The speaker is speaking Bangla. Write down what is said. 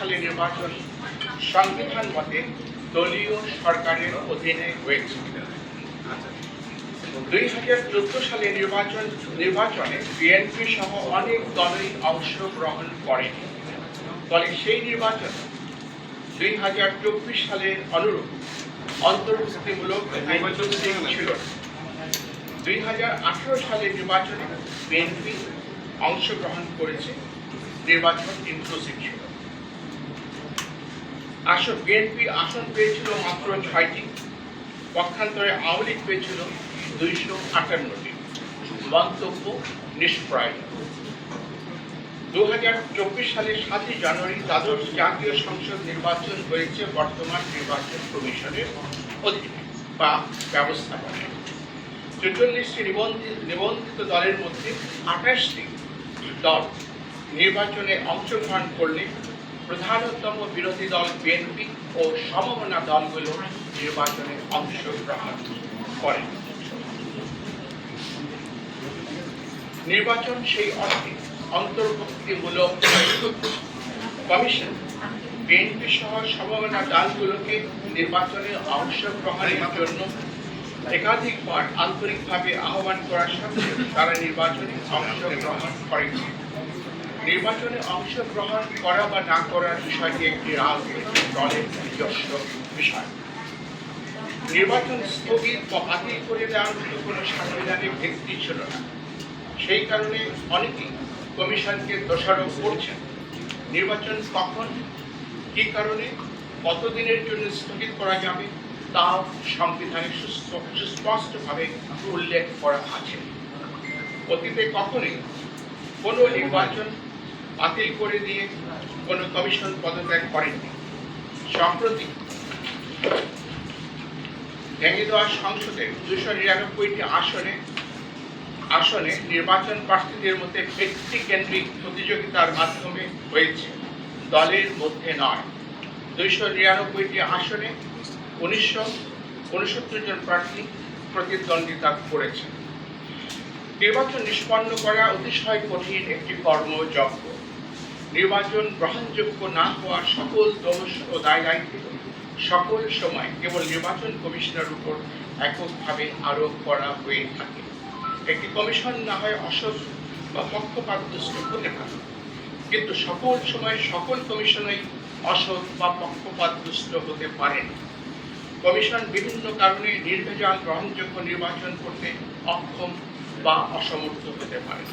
সালের নির্বাচন সংবিধান মতে দলীয় সরকারের অধীনে হয়েছে। দুই হাজার চোদ্দ সালে নির্বাচন, নির্বাচনে বিএনপি সহ অনেক দলই অংশগ্রহণ করে ফলে সেই নির্বাচন দুই হাজার চব্বিশ সালের অনুরূপ অন্তর্ভুক্তিমূলক নির্বাচন ছিল দুই হাজার আঠারো সালের নির্বাচনে বিএনপি অংশগ্রহণ করেছে, নির্বাচন ইনক্লুসিভ ছিল। আসন বিএনপি আসন পেয়েছিল মাত্র ছয়টি। পক্ষান্তরে আওয়ামী লীগ পেয়েছিল দুইশো আটান্নটি। মন্তব্য নিষ্প্রায়। দু হাজার চব্বিশ সালের সাতই জানুয়ারি দ্বাদশ জাতীয় সংসদ নির্বাচন হয়েছে বর্তমান নির্বাচন কমিশনের অধীনে বা ব্যবস্থাপনায়। চৌচল্লিশটি নিবন্ধিত নিবন্ধিত দলের মধ্যে আঠাশটি দল নির্বাচনে অংশগ্রহণ করলে প্রধানতম বিরোধী দল বিএনপি ও সমমনা দলগুলো নির্বাচনে অংশগ্রহণ করে নির্বাচন সেই অর্থে অন্তর্ভুক্তিমূলক কমিশন বিএনপি সহ সমমনা দলগুলোকে নির্বাচনে অংশগ্রহণের জন্য একাধিকবার আন্তরিকভাবে আহ্বান করার সত্ত্বেও তারা নির্বাচনে অংশগ্রহণ করেছে নির্বাচনে অংশগ্রহণ করা বা না করার বিষয়টি একটি রাজনৈতিক দলের নিজস্ব বিষয়। নির্বাচন স্থগিত বা বাতিল করে দেওয়ার মতো কোনো সাংবিধানিক ভিত্তি ছিল না। সেই কারণে অনেকেই কমিশনকে দোষারোপ করছেন। নির্বাচন কখন, কি কারণে, কতদিনের জন্য স্থগিত করা যাবে, তাও সংবিধানে সুস্পষ্টভাবে উল্লেখ করা আছে। অতীতে কখনই কোনো নির্বাচন বাতিল করে দিয়ে কোনো কমিশন পদত্যাগ করেননি। সম্প্রতি ভেঙে দেওয়া সংসদে দুশো নিরানব্বইটি আসনে আসনে নির্বাচন প্রার্থীদের মধ্যে ব্যক্তি কেন্দ্রিক প্রতিযোগিতার মাধ্যমে হয়েছে। দলের মধ্যে নয়। দুইশো নিরানব্বইটি আসনে উনিশশো উনসত্তর জন প্রার্থী প্রতিদ্বন্দ্বিতা করেছে নির্বাচন নিষ্পন্ন করা অতিশয় কঠিন একটি কর্মযজ্ঞ। নির্বাচন গ্রহণযোগ্য না হওয়া সকল দোষ ও দায় দায়িত্ব সকল সময় কেবল নির্বাচন কমিশনের উপর এককভাবে আরোপ করা হয়ে থাকে। একটি কমিশন না হয় অসৎ বা পক্ষপাতদুষ্ট হতে পারে। কিন্তু সকল সময় সকল কমিশনই অসৎ বা পক্ষপাতদুষ্ট হতে পারেন কমিশন বিভিন্ন কারণে নির্ভেজাল গ্রহণযোগ্য নির্বাচন করতে অক্ষম বা অসমর্থ হতে পারে।